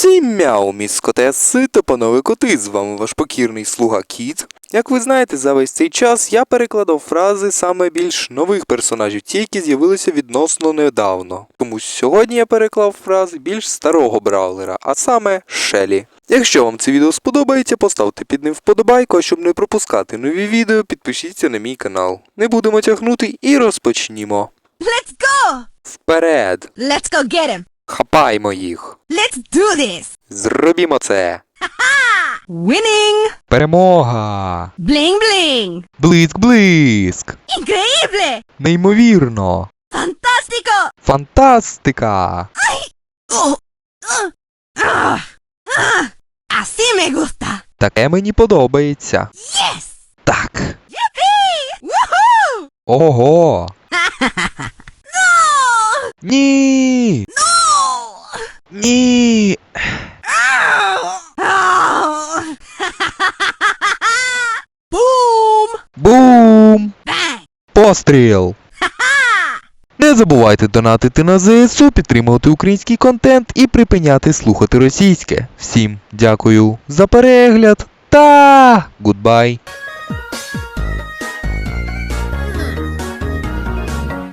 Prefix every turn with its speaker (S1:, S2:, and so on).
S1: Всім мяу, міскотеси та панове коти, з вами ваш покірний слуга Кіт. Як ви знаєте, за весь цей час я перекладав фрази саме більш нових персонажів, ті, які з'явилися відносно недавно. Тому сьогодні я переклав фрази більш старого браулера, а саме Шелі. Якщо вам це відео сподобається, поставте під ним вподобайку, а щоб не пропускати нові відео, підпишіться на мій канал. Не будемо тягнути і розпочнімо.
S2: Let's go!
S1: Вперед!
S2: Let's go get him!
S1: Хапаймо їх!
S2: Let's do this!
S1: Зробімо це!
S2: Winning!
S3: Перемога!
S2: Bling bling!
S3: Блиск-блиск!
S2: Increíble!
S3: Неймовірно!
S2: Fantástico!
S3: Фантастика!
S2: Oh, uh, ah, ah. Así me gusta!
S3: Таке мені подобається.
S2: Yes!
S3: Так.
S2: Woohoo!
S3: Ого!
S2: No!
S3: Ні!
S2: Oh! Oh!
S3: Бум! Постріл! Не забувайте донатити на ЗСУ, підтримувати український контент і припиняти слухати російське. Всім дякую за перегляд та гудбай!